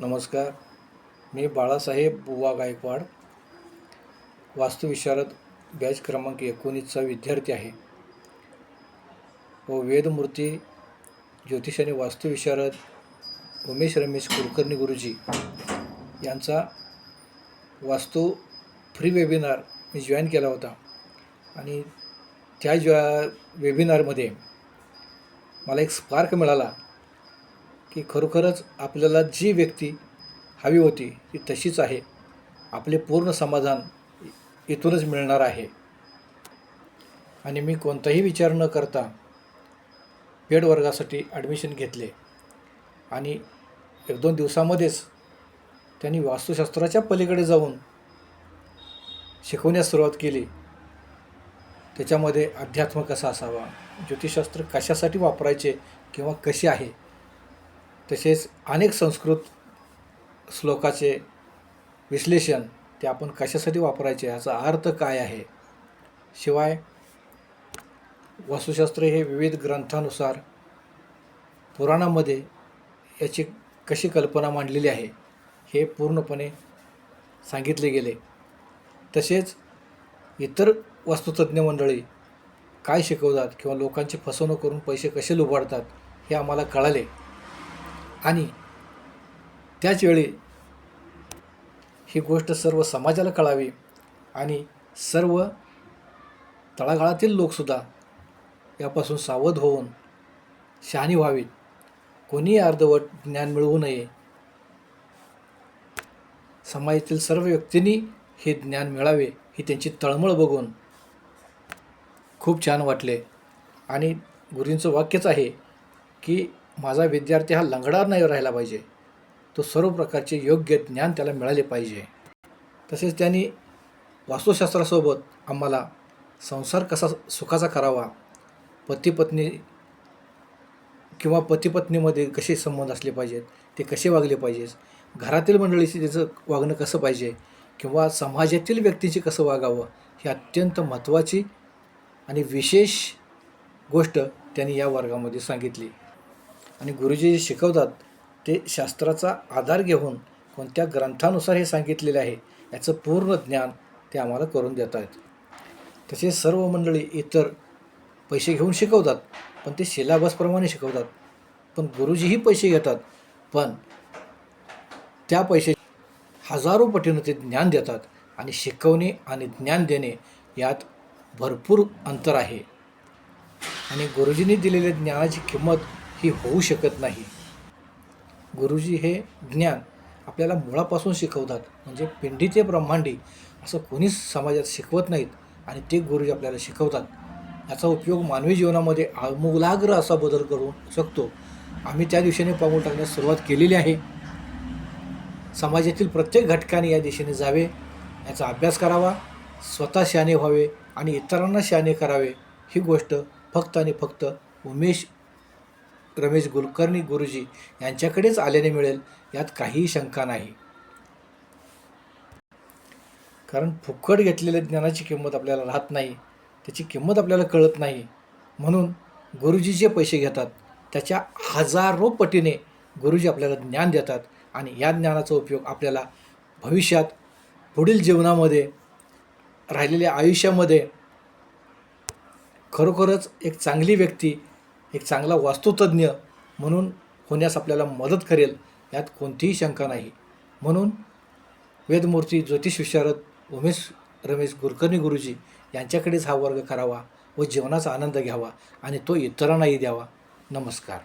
नमस्कार. मी बाळासाहेब बुवा गायकवाड वास्तुविशारद बॅच क्रमांक एकोणीसचा विद्यार्थी आहे. व वेदमूर्ती ज्योतिष आणि वास्तुविशारद उमेश रमेश कुलकर्णी गुरुजी यांचा वास्तू फ्री वेबिनार मी जॉईन केला होता. आणि त्या जॉ वेबिनारमध्ये मला एक स्पार्क मिळाला. की खरोखरच आपल्याला जी व्यक्ती हवी होती ती तशीच आहे. आपले पूर्ण समाधान इथूनच मिळणार आहे. आणि मी कोणताही विचार न करता पेड वर्गासाठी ॲडमिशन घेतले. आणि एक दोन दिवसामध्येच त्यांनी वास्तुशास्त्राच्या पलीकडे जाऊन शिकवण्यास सुरुवात केली. त्याच्यामध्ये अध्यात्म कसा असावा ज्योतिषशास्त्र कशासाठी वापरायचे किंवा कसे आहे तसेच अनेक संस्कृत श्लोकाचे विश्लेषण ते आपण कशासाठी वापरायचे याचा अर्थ काय आहे? शिवाय वास्तुशास्त्र हे विविध ग्रंथानुसार पुराणामध्ये याची कशी कल्पना मांडलेली आहे हे पूर्णपणे सांगितले गेले. तसेच इतर वास्तुतज्ञ मंडळी काय शिकवतात किंवा लोकांची फसवणूक करून पैसे कसे लुबाडतात हे आम्हाला कळाले. आणि त्याचवेळी ही गोष्ट सर्व समाजाला कळावी आणि सर्व तळागाळातील लोकसुद्धा यापासून सावध होऊन शहाणी व्हावीत. कोणीही अर्धवट ज्ञान मिळवू नये. समाजातील सर्व व्यक्तींनी हे ज्ञान मिळावे ही त्यांची तळमळ बघून खूप छान वाटले. आणि गुरुंचं वाक्यच आहे की माझा विद्यार्थी हा लंगडा नाही राहिला पाहिजे. तो सर्व प्रकारचे योग्य ज्ञान त्याला मिळाले पाहिजे. तसेच त्यांनी वास्तुशास्त्रासोबत आम्हाला संसार कसा सुखाचा करावा पतीपत्नी किंवा पतीपत्नीमध्ये कसे संबंध असले पाहिजेत ते कसे वागले पाहिजेत घरातील मंडळीशी त्याचं वागणं कसं पाहिजे किंवा समाजातील व्यक्तीची कसं वागावं ही अत्यंत महत्त्वाची आणि विशेष गोष्ट त्यांनी या वर्गामध्ये सांगितली. आणि गुरुजी जे शिकवतात ते शास्त्राचा आधार घेऊन कोणत्या ग्रंथानुसार हे सांगितलेले आहे याचं पूर्ण ज्ञान ते आम्हाला करून देत आहेत. तसेच सर्व मंडळी इतर पैसे घेऊन शिकवतात पण ते सिलेबसप्रमाणे शिकवतात. पण गुरुजीही पैसे घेतात पण त्या पैसे हजारो पटीनं ते ज्ञान देतात आणि शिकवणे आणि ज्ञान देणे यात भरपूर अंतर आहे. आणि गुरुजींनी दिलेल्या ज्ञानाची किंमत ही होऊ शकत नाही. गुरुजी हे ज्ञान आपल्याला मुळापासून शिकवतात. म्हणजे पिंडी ते ब्रह्मांडी असं कोणीच समाजात शिकवत नाहीत आणि ते गुरुजी आपल्याला शिकवतात. याचा उपयोग मानवी जीवनामध्ये आमूलाग्र असा बदल करू शकतो. आम्ही त्या दिशेने पाऊल टाकण्यास सुरुवात केलेली आहे. समाजातील प्रत्येक घटकाने या दिशेने जावे याचा अभ्यास करावा स्वतः शहाणे व्हावे आणि इतरांना शहाणे करावे. ही गोष्ट फक्त आणि फक्त उमेश रमेश कुलकर्णी गुरुजी यांच्याकडेच आल्याने मिळेल यात काहीही शंका नाही. कारण फुकट घेतलेल्या ज्ञानाची किंमत आपल्याला राहत नाही त्याची किंमत आपल्याला कळत नाही. म्हणून गुरुजी जे पैसे घेतात त्याच्या हजारो पटीने गुरुजी आपल्याला ज्ञान देतात आणि या ज्ञानाचा उपयोग आपल्याला भविष्यात पुढील जीवनामध्ये राहिलेल्या आयुष्यामध्ये खरोखरच एक चांगली व्यक्ती एक चांगला वास्तुतज्ञ म्हणून होण्यास आपल्याला मदत करेल यात कोणतीही शंका नाही. म्हणून वेदमूर्ती ज्योतिष विशारद उमेश रमेश गुरकर्णी गुरुजी यांच्याकडेच हा वर्ग करावा व जीवनाचा आनंद घ्यावा आणि तो इतरांनाही द्यावा. नमस्कार.